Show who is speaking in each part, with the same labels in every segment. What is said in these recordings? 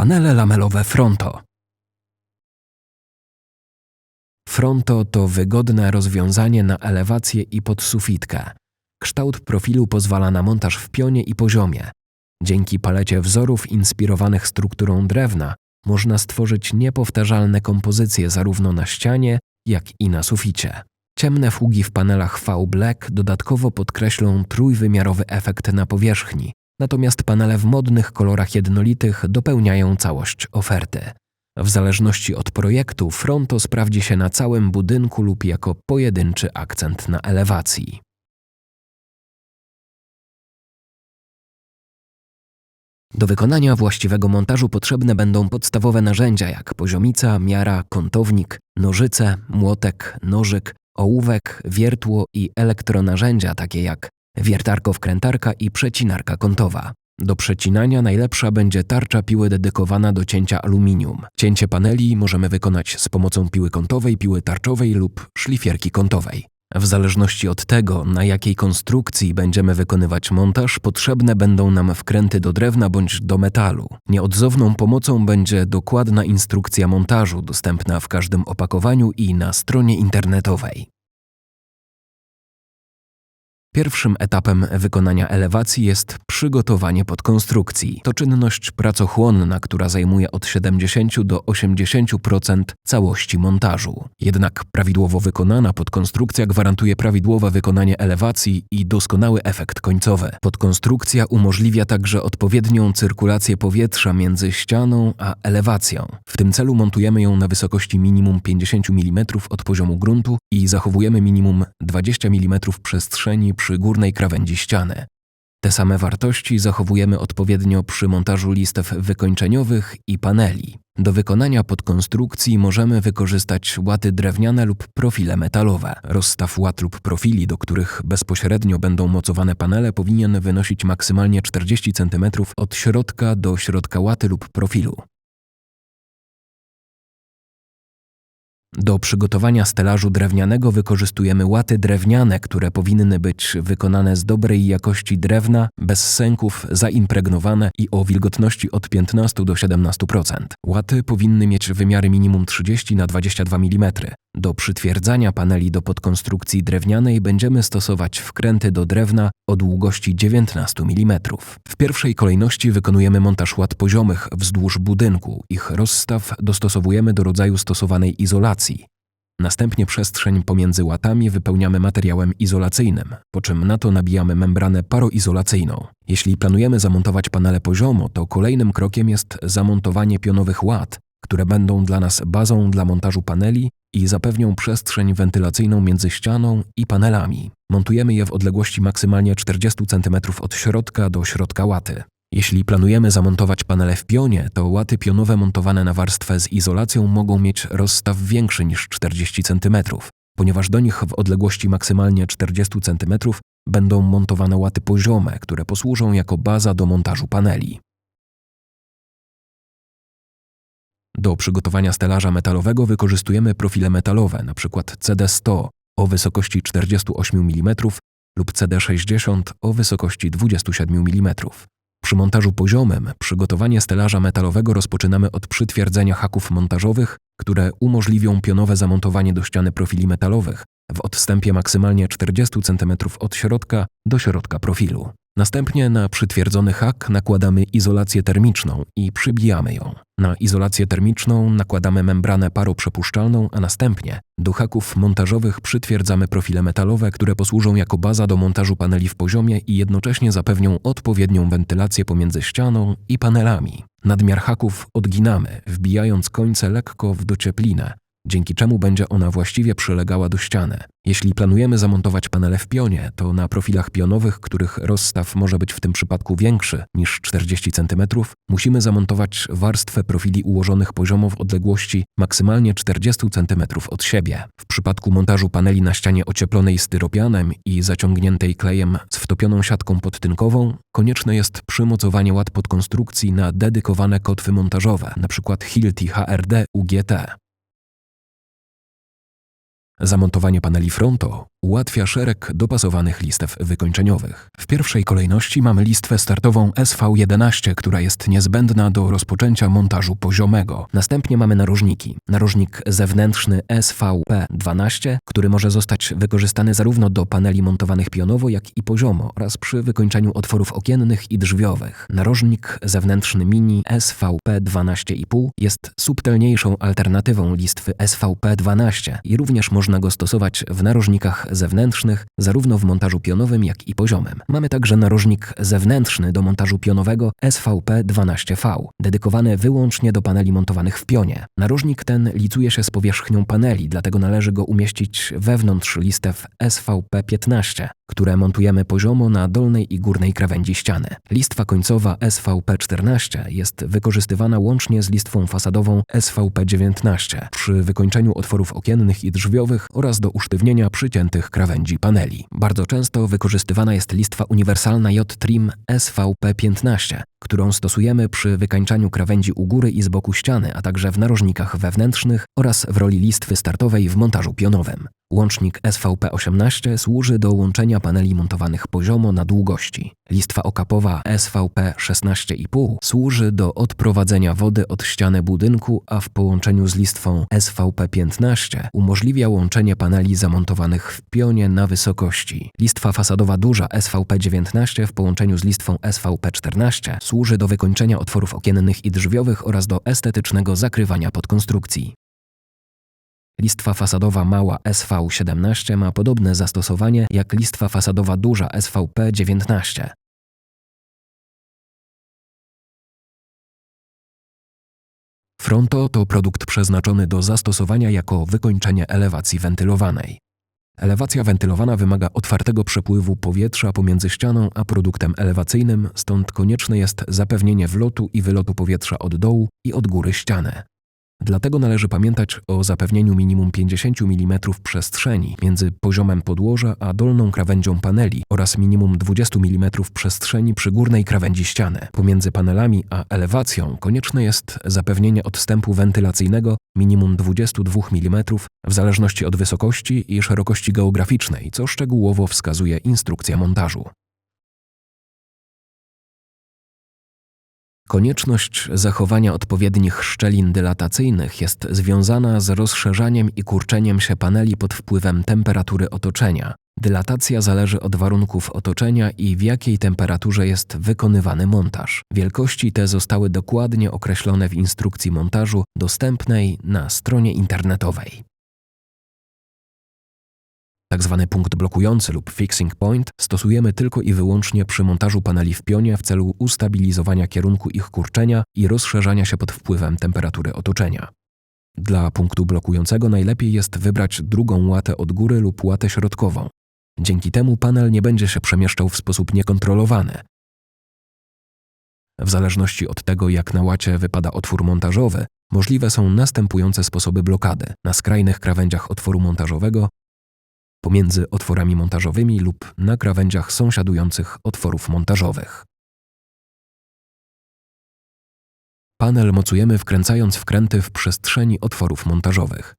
Speaker 1: Panele lamelowe Fronto. Fronto to wygodne rozwiązanie na elewację i podsufitkę. Kształt profilu pozwala na montaż w pionie i poziomie. Dzięki palecie wzorów inspirowanych strukturą drewna można stworzyć niepowtarzalne kompozycje zarówno na ścianie, jak i na suficie. Ciemne fugi w panelach V-Black dodatkowo podkreślą trójwymiarowy efekt na powierzchni, natomiast panele w modnych kolorach jednolitych dopełniają całość oferty. W zależności od projektu fronto sprawdzi się na całym budynku lub jako pojedynczy akcent na elewacji. Do wykonania właściwego montażu potrzebne będą podstawowe narzędzia jak poziomica, miara, kątownik, nożyce, młotek, nożyk, ołówek, wiertło i elektronarzędzia takie jak wiertarko-wkrętarka i przecinarka kątowa. Do przecinania najlepsza będzie tarcza piły dedykowana do cięcia aluminium. Cięcie paneli możemy wykonać z pomocą piły kątowej, piły tarczowej lub szlifierki kątowej. W zależności od tego, na jakiej konstrukcji będziemy wykonywać montaż, potrzebne będą nam wkręty do drewna bądź do metalu. Nieodzowną pomocą będzie dokładna instrukcja montażu dostępna w każdym opakowaniu i na stronie internetowej. Pierwszym etapem wykonania elewacji jest przygotowanie podkonstrukcji. To czynność pracochłonna, która zajmuje od 70 do 80% całości montażu. Jednak prawidłowo wykonana podkonstrukcja gwarantuje prawidłowe wykonanie elewacji i doskonały efekt końcowy. Podkonstrukcja umożliwia także odpowiednią cyrkulację powietrza między ścianą a elewacją. W tym celu montujemy ją na wysokości minimum 50 mm od poziomu gruntu i zachowujemy minimum 20 mm przestrzeni przy górnej krawędzi ściany. Te same wartości zachowujemy odpowiednio przy montażu listew wykończeniowych i paneli. Do wykonania podkonstrukcji możemy wykorzystać łaty drewniane lub profile metalowe. Rozstaw łat lub profili, do których bezpośrednio będą mocowane panele, powinien wynosić maksymalnie 40 cm od środka do środka łaty lub profilu. Do przygotowania stelażu drewnianego wykorzystujemy łaty drewniane, które powinny być wykonane z dobrej jakości drewna, bez sęków, zaimpregnowane i o wilgotności od 15 do 17%. Łaty powinny mieć wymiary minimum 30 na 22 mm. Do przytwierdzania paneli do podkonstrukcji drewnianej będziemy stosować wkręty do drewna o długości 19 mm. W pierwszej kolejności wykonujemy montaż łat poziomych wzdłuż budynku. Ich rozstaw dostosowujemy do rodzaju stosowanej izolacji. Następnie przestrzeń pomiędzy łatami wypełniamy materiałem izolacyjnym, po czym na to nabijamy membranę paroizolacyjną. Jeśli planujemy zamontować panele poziomo, to kolejnym krokiem jest zamontowanie pionowych łat, które będą dla nas bazą dla montażu paneli i zapewnią przestrzeń wentylacyjną między ścianą i panelami. Montujemy je w odległości maksymalnie 40 cm od środka do środka łaty. Jeśli planujemy zamontować panele w pionie, to łaty pionowe montowane na warstwę z izolacją mogą mieć rozstaw większy niż 40 cm, ponieważ do nich w odległości maksymalnie 40 cm będą montowane łaty poziome, które posłużą jako baza do montażu paneli. Do przygotowania stelaża metalowego wykorzystujemy profile metalowe, np. CD100 o wysokości 48 mm lub CD60 o wysokości 27 mm. Przy montażu poziomym przygotowanie stelaża metalowego rozpoczynamy od przytwierdzenia haków montażowych, które umożliwią pionowe zamontowanie do ściany profili metalowych w odstępie maksymalnie 40 cm od środka do środka profilu. Następnie na przytwierdzony hak nakładamy izolację termiczną i przybijamy ją. Na izolację termiczną nakładamy membranę paroprzepuszczalną, a następnie do haków montażowych przytwierdzamy profile metalowe, które posłużą jako baza do montażu paneli w poziomie i jednocześnie zapewnią odpowiednią wentylację pomiędzy ścianą i panelami. Nadmiar haków odginamy, wbijając końce lekko w docieplinę, dzięki czemu będzie ona właściwie przylegała do ściany. Jeśli planujemy zamontować panele w pionie, to na profilach pionowych, których rozstaw może być w tym przypadku większy niż 40 cm, musimy zamontować warstwę profili ułożonych poziomo w odległości maksymalnie 40 cm od siebie. W przypadku montażu paneli na ścianie ocieplonej styropianem i zaciągniętej klejem z wtopioną siatką podtynkową, konieczne jest przymocowanie łat podkonstrukcji na dedykowane kotwy montażowe, np. Hilti HRD UGT. Zamontowanie paneli fronto ułatwia szereg dopasowanych listew wykończeniowych. W pierwszej kolejności mamy listwę startową SV11, która jest niezbędna do rozpoczęcia montażu poziomego. Następnie mamy narożniki. Narożnik zewnętrzny SVP12, który może zostać wykorzystany zarówno do paneli montowanych pionowo, jak i poziomo oraz przy wykończeniu otworów okiennych i drzwiowych. Narożnik zewnętrzny mini SVP12,5 jest subtelniejszą alternatywą listwy SVP12 i również można go stosować w narożnikach zewnętrznych, zarówno w montażu pionowym, jak i poziomym. Mamy także narożnik zewnętrzny do montażu pionowego SVP12V, dedykowany wyłącznie do paneli montowanych w pionie. Narożnik ten licuje się z powierzchnią paneli, dlatego należy go umieścić wewnątrz listew SVP15, które montujemy poziomo na dolnej i górnej krawędzi ściany. Listwa końcowa SVP14 jest wykorzystywana łącznie z listwą fasadową SVP19 przy wykończeniu otworów okiennych i drzwiowych oraz do usztywnienia przyciętych krawędzi paneli. Bardzo często wykorzystywana jest listwa uniwersalna J-Trim SVP15, którą stosujemy przy wykańczaniu krawędzi u góry i z boku ściany, a także w narożnikach wewnętrznych oraz w roli listwy startowej w montażu pionowym. Łącznik SVP18 służy do łączenia paneli montowanych poziomo na długości. Listwa okapowa SVP16,5 służy do odprowadzenia wody od ściany budynku, a w połączeniu z listwą SVP15 umożliwia łączenie paneli zamontowanych w pionie na wysokości. Listwa fasadowa duża SVP19 w połączeniu z listwą SVP14 służy do wykończenia otworów okiennych i drzwiowych oraz do estetycznego zakrywania podkonstrukcji. Listwa fasadowa mała SV17 ma podobne zastosowanie jak listwa fasadowa duża SVP19. Fronto to produkt przeznaczony do zastosowania jako wykończenie elewacji wentylowanej. Elewacja wentylowana wymaga otwartego przepływu powietrza pomiędzy ścianą a produktem elewacyjnym, stąd konieczne jest zapewnienie wlotu i wylotu powietrza od dołu i od góry ściany. Dlatego należy pamiętać o zapewnieniu minimum 50 mm przestrzeni między poziomem podłoża a dolną krawędzią paneli oraz minimum 20 mm przestrzeni przy górnej krawędzi ściany. Pomiędzy panelami a elewacją konieczne jest zapewnienie odstępu wentylacyjnego minimum 22 mm w zależności od wysokości i szerokości geograficznej, co szczegółowo wskazuje instrukcja montażu. Konieczność zachowania odpowiednich szczelin dylatacyjnych jest związana z rozszerzaniem i kurczeniem się paneli pod wpływem temperatury otoczenia. Dylatacja zależy od warunków otoczenia i w jakiej temperaturze jest wykonywany montaż. Wielkości te zostały dokładnie określone w instrukcji montażu dostępnej na stronie internetowej. Tak zwany punkt blokujący lub fixing point stosujemy tylko i wyłącznie przy montażu paneli w pionie w celu ustabilizowania kierunku ich kurczenia i rozszerzania się pod wpływem temperatury otoczenia. Dla punktu blokującego najlepiej jest wybrać drugą łatę od góry lub łatę środkową. Dzięki temu panel nie będzie się przemieszczał w sposób niekontrolowany. W zależności od tego, jak na łacie wypada otwór montażowy, możliwe są następujące sposoby blokady. Na skrajnych krawędziach otworu montażowego pomiędzy otworami montażowymi lub na krawędziach sąsiadujących otworów montażowych. Panel mocujemy wkręcając wkręty w przestrzeni otworów montażowych.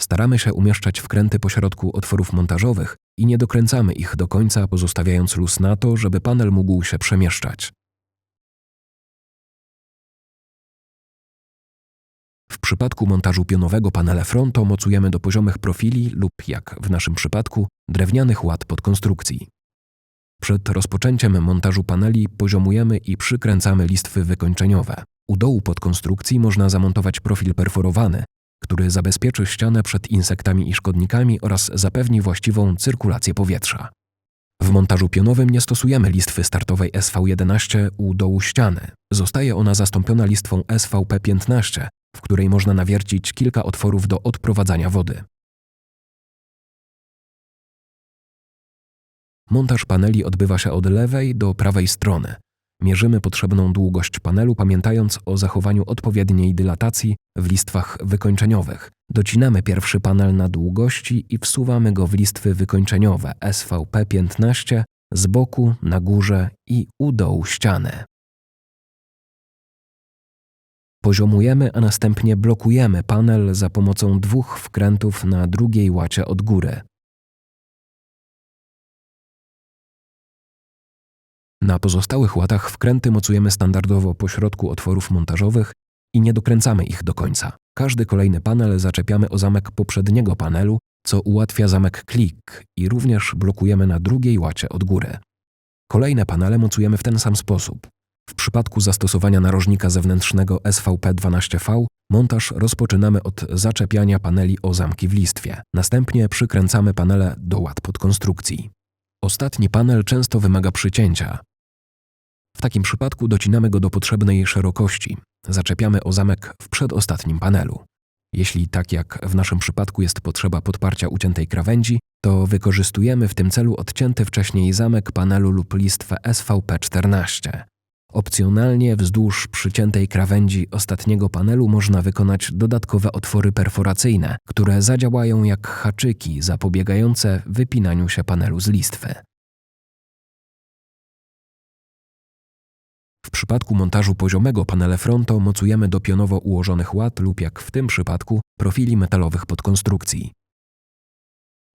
Speaker 1: Staramy się umieszczać wkręty pośrodku otworów montażowych i nie dokręcamy ich do końca, pozostawiając luz na to, żeby panel mógł się przemieszczać. W przypadku montażu pionowego panele fronto mocujemy do poziomych profili lub, jak w naszym przypadku, drewnianych ład podkonstrukcji. Przed rozpoczęciem montażu paneli poziomujemy i przykręcamy listwy wykończeniowe. U dołu podkonstrukcji można zamontować profil perforowany, który zabezpieczy ścianę przed insektami i szkodnikami oraz zapewni właściwą cyrkulację powietrza. W montażu pionowym nie stosujemy listwy startowej SV11 u dołu ściany. Zostaje ona zastąpiona listwą SVP15, w której można nawiercić kilka otworów do odprowadzania wody. Montaż paneli odbywa się od lewej do prawej strony. Mierzymy potrzebną długość panelu, pamiętając o zachowaniu odpowiedniej dylatacji w listwach wykończeniowych. Docinamy pierwszy panel na długości i wsuwamy go w listwy wykończeniowe SVP15 z boku, na górze i u dołu ściany. Poziomujemy, a następnie blokujemy panel za pomocą dwóch wkrętów na drugiej łacie od góry. Na pozostałych łatach wkręty mocujemy standardowo po środku otworów montażowych i nie dokręcamy ich do końca. Każdy kolejny panel zaczepiamy o zamek poprzedniego panelu, co ułatwia zamek klik i również blokujemy na drugiej łacie od góry. Kolejne panele mocujemy w ten sam sposób. W przypadku zastosowania narożnika zewnętrznego SVP12V montaż rozpoczynamy od zaczepiania paneli o zamki w listwie. Następnie przykręcamy panele do łat podkonstrukcji. Ostatni panel często wymaga przycięcia. W takim przypadku docinamy go do potrzebnej szerokości. Zaczepiamy o zamek w przedostatnim panelu. Jeśli tak jak w naszym przypadku jest potrzeba podparcia uciętej krawędzi, to wykorzystujemy w tym celu odcięty wcześniej zamek panelu lub listwę SVP14. Opcjonalnie wzdłuż przyciętej krawędzi ostatniego panelu można wykonać dodatkowe otwory perforacyjne, które zadziałają jak haczyki zapobiegające wypinaniu się panelu z listwy. W przypadku montażu poziomego panele fronto mocujemy do pionowo ułożonych łat lub jak w tym przypadku profili metalowych podkonstrukcji.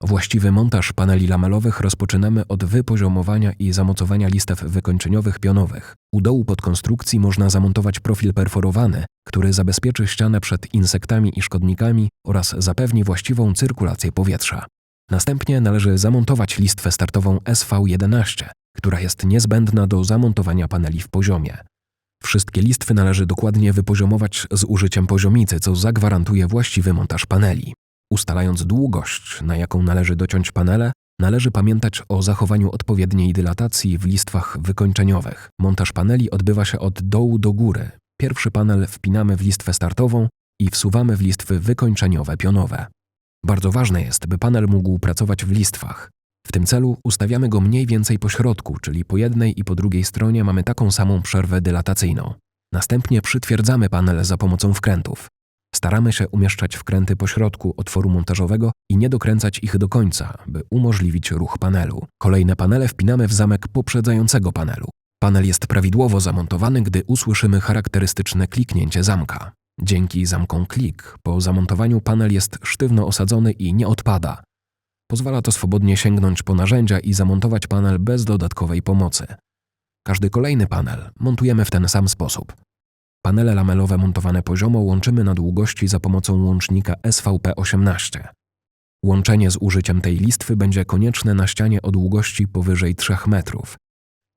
Speaker 1: Właściwy montaż paneli lamelowych rozpoczynamy od wypoziomowania i zamocowania listew wykończeniowych pionowych. U dołu podkonstrukcji można zamontować profil perforowany, który zabezpieczy ścianę przed insektami i szkodnikami oraz zapewni właściwą cyrkulację powietrza. Następnie należy zamontować listwę startową SV11, która jest niezbędna do zamontowania paneli w poziomie. Wszystkie listwy należy dokładnie wypoziomować z użyciem poziomicy, co zagwarantuje właściwy montaż paneli. Ustalając długość, na jaką należy dociąć panele, należy pamiętać o zachowaniu odpowiedniej dylatacji w listwach wykończeniowych. Montaż paneli odbywa się od dołu do góry. Pierwszy panel wpinamy w listwę startową i wsuwamy w listwy wykończeniowe pionowe. Bardzo ważne jest, by panel mógł pracować w listwach. W tym celu ustawiamy go mniej więcej po środku, czyli po jednej i po drugiej stronie mamy taką samą przerwę dylatacyjną. Następnie przytwierdzamy panel za pomocą wkrętów. Staramy się umieszczać wkręty po środku otworu montażowego i nie dokręcać ich do końca, by umożliwić ruch panelu. Kolejne panele wpinamy w zamek poprzedzającego panelu. Panel jest prawidłowo zamontowany, gdy usłyszymy charakterystyczne kliknięcie zamka. Dzięki zamkom klik po zamontowaniu panel jest sztywno osadzony i nie odpada. Pozwala to swobodnie sięgnąć po narzędzia i zamontować panel bez dodatkowej pomocy. Każdy kolejny panel montujemy w ten sam sposób. Panele lamelowe montowane poziomo łączymy na długości za pomocą łącznika SVP18. Łączenie z użyciem tej listwy będzie konieczne na ścianie o długości powyżej 3 metrów.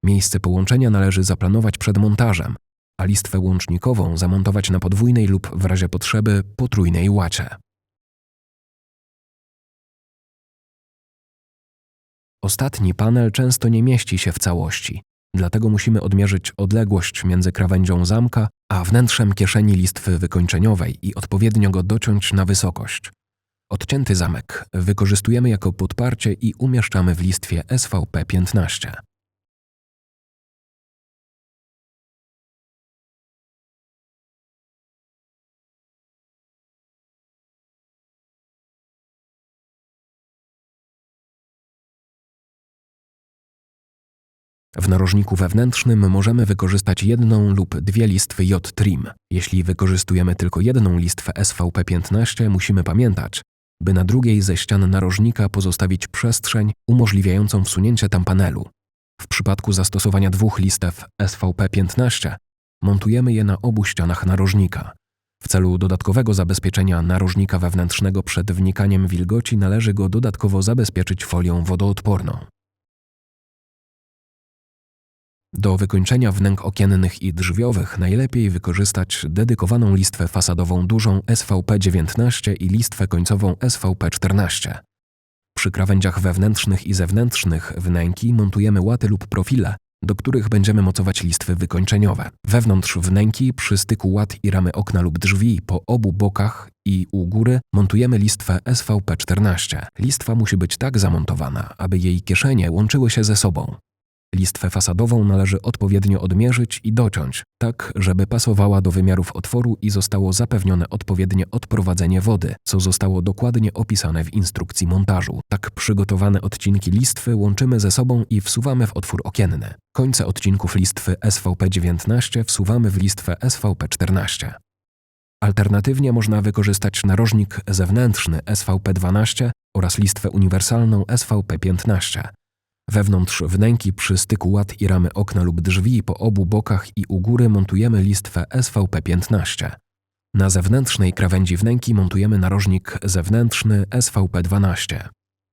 Speaker 1: Miejsce połączenia należy zaplanować przed montażem, a listwę łącznikową zamontować na podwójnej lub w razie potrzeby potrójnej łacie. Ostatni panel często nie mieści się w całości, dlatego musimy odmierzyć odległość między krawędzią zamka a wnętrzem kieszeni listwy wykończeniowej i odpowiednio go dociąć na wysokość. Odcięty zamek wykorzystujemy jako podparcie i umieszczamy w listwie SVP15. W narożniku wewnętrznym możemy wykorzystać jedną lub dwie listwy J-trim. Jeśli wykorzystujemy tylko jedną listwę SVP15, musimy pamiętać, by na drugiej ze ścian narożnika pozostawić przestrzeń umożliwiającą wsunięcie tam panelu. W przypadku zastosowania dwóch listew SVP15 montujemy je na obu ścianach narożnika. W celu dodatkowego zabezpieczenia narożnika wewnętrznego przed wnikaniem wilgoci należy go dodatkowo zabezpieczyć folią wodoodporną. Do wykończenia wnęk okiennych i drzwiowych najlepiej wykorzystać dedykowaną listwę fasadową dużą SVP19 i listwę końcową SVP14. Przy krawędziach wewnętrznych i zewnętrznych wnęki montujemy łaty lub profile, do których będziemy mocować listwy wykończeniowe. Wewnątrz wnęki, przy styku łat i ramy okna lub drzwi, po obu bokach i u góry montujemy listwę SVP14. Listwa musi być tak zamontowana, aby jej kieszenie łączyły się ze sobą. Listwę fasadową należy odpowiednio odmierzyć i dociąć, tak żeby pasowała do wymiarów otworu i zostało zapewnione odpowiednie odprowadzenie wody, co zostało dokładnie opisane w instrukcji montażu. Tak przygotowane odcinki listwy łączymy ze sobą i wsuwamy w otwór okienny. Końce odcinków listwy SVP19 wsuwamy w listwę SVP14. Alternatywnie można wykorzystać narożnik zewnętrzny SVP12 oraz listwę uniwersalną SVP15. Wewnątrz wnęki przy styku łat i ramy okna lub drzwi po obu bokach i u góry montujemy listwę SVP15. Na zewnętrznej krawędzi wnęki montujemy narożnik zewnętrzny SVP12.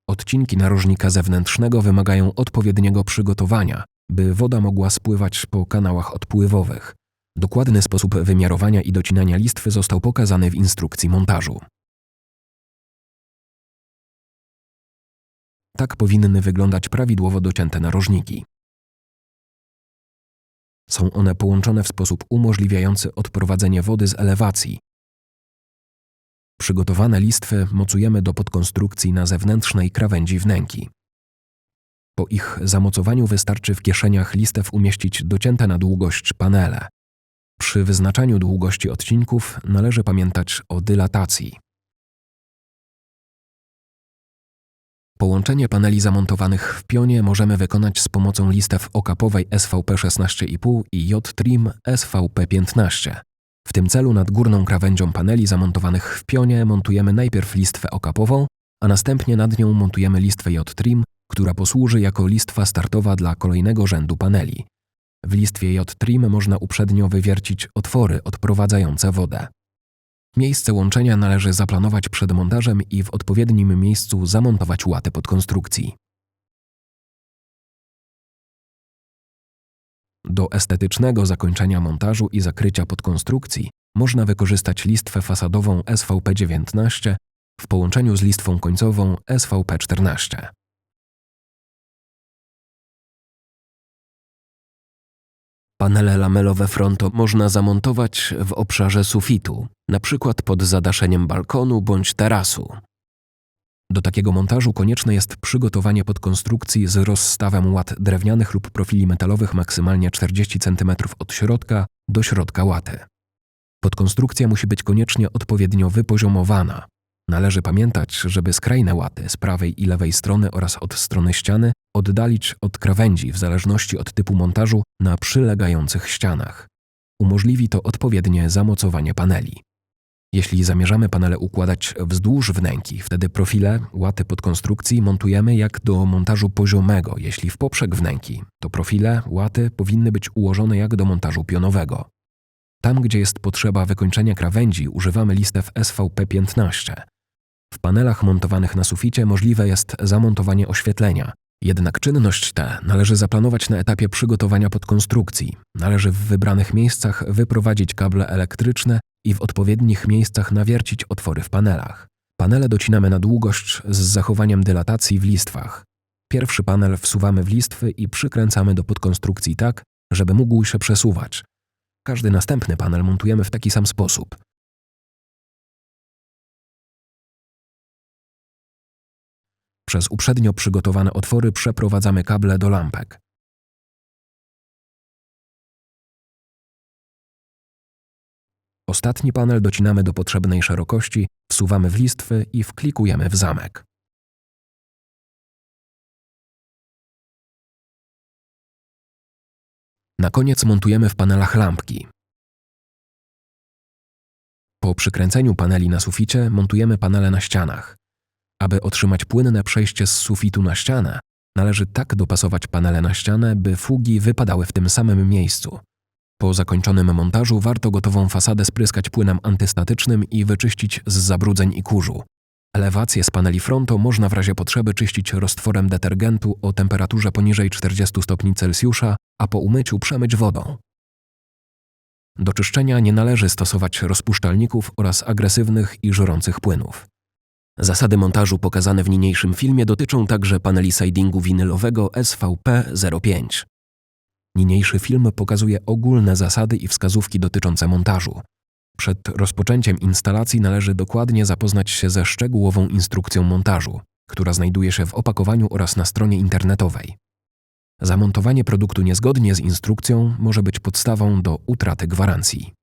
Speaker 1: Odcinki narożnika zewnętrznego wymagają odpowiedniego przygotowania, by woda mogła spływać po kanałach odpływowych. Dokładny sposób wymiarowania i docinania listwy został pokazany w instrukcji montażu. Tak powinny wyglądać prawidłowo docięte narożniki. Są one połączone w sposób umożliwiający odprowadzenie wody z elewacji. Przygotowane listwy mocujemy do podkonstrukcji na zewnętrznej krawędzi wnęki. Po ich zamocowaniu wystarczy w kieszeniach listew umieścić docięte na długość panele. Przy wyznaczaniu długości odcinków należy pamiętać o dylatacji. Połączenie paneli zamontowanych w pionie możemy wykonać z pomocą listew okapowej SVP 16,5 i J-Trim SVP 15. W tym celu nad górną krawędzią paneli zamontowanych w pionie montujemy najpierw listwę okapową, a następnie nad nią montujemy listwę J-Trim, która posłuży jako listwa startowa dla kolejnego rzędu paneli. W listwie J-Trim można uprzednio wywiercić otwory odprowadzające wodę. Miejsce łączenia należy zaplanować przed montażem i w odpowiednim miejscu zamontować łaty podkonstrukcji. Do estetycznego zakończenia montażu i zakrycia podkonstrukcji można wykorzystać listwę fasadową SVP19 w połączeniu z listwą końcową SVP14. Panele lamelowe fronto można zamontować w obszarze sufitu, np. pod zadaszeniem balkonu bądź tarasu. Do takiego montażu konieczne jest przygotowanie podkonstrukcji z rozstawem łat drewnianych lub profili metalowych maksymalnie 40 cm od środka do środka łaty. Podkonstrukcja musi być koniecznie odpowiednio wypoziomowana. Należy pamiętać, żeby skrajne łaty z prawej i lewej strony oraz od strony ściany oddalić od krawędzi w zależności od typu montażu na przylegających ścianach. Umożliwi to odpowiednie zamocowanie paneli. Jeśli zamierzamy panele układać wzdłuż wnęki, wtedy profile, łaty podkonstrukcji montujemy jak do montażu poziomego. Jeśli w poprzek wnęki, to profile, łaty powinny być ułożone jak do montażu pionowego. Tam, gdzie jest potrzeba wykończenia krawędzi, używamy listew SVP15. W panelach montowanych na suficie możliwe jest zamontowanie oświetlenia. Jednak czynność tę należy zaplanować na etapie przygotowania podkonstrukcji. Należy w wybranych miejscach wyprowadzić kable elektryczne i w odpowiednich miejscach nawiercić otwory w panelach. Panele docinamy na długość z zachowaniem dylatacji w listwach. Pierwszy panel wsuwamy w listwy i przykręcamy do podkonstrukcji tak, żeby mógł się przesuwać. Każdy następny panel montujemy w taki sam sposób. Przez uprzednio przygotowane otwory przeprowadzamy kable do lampek. Ostatni panel docinamy do potrzebnej szerokości, wsuwamy w listwy i wklikujemy w zamek. Na koniec montujemy w panelach lampki. Po przykręceniu paneli na suficie montujemy panele na ścianach. Aby otrzymać płynne przejście z sufitu na ścianę, należy tak dopasować panele na ścianę, by fugi wypadały w tym samym miejscu. Po zakończonym montażu warto gotową fasadę spryskać płynem antystatycznym i wyczyścić z zabrudzeń i kurzu. Elewację z paneli fronto można w razie potrzeby czyścić roztworem detergentu o temperaturze poniżej 40 stopni Celsjusza, a po umyciu przemyć wodą. Do czyszczenia nie należy stosować rozpuszczalników oraz agresywnych i żorących płynów. Zasady montażu pokazane w niniejszym filmie dotyczą także paneli sidingu winylowego SVP05. Niniejszy film pokazuje ogólne zasady i wskazówki dotyczące montażu. Przed rozpoczęciem instalacji należy dokładnie zapoznać się ze szczegółową instrukcją montażu, która znajduje się w opakowaniu oraz na stronie internetowej. Zamontowanie produktu niezgodnie z instrukcją może być podstawą do utraty gwarancji.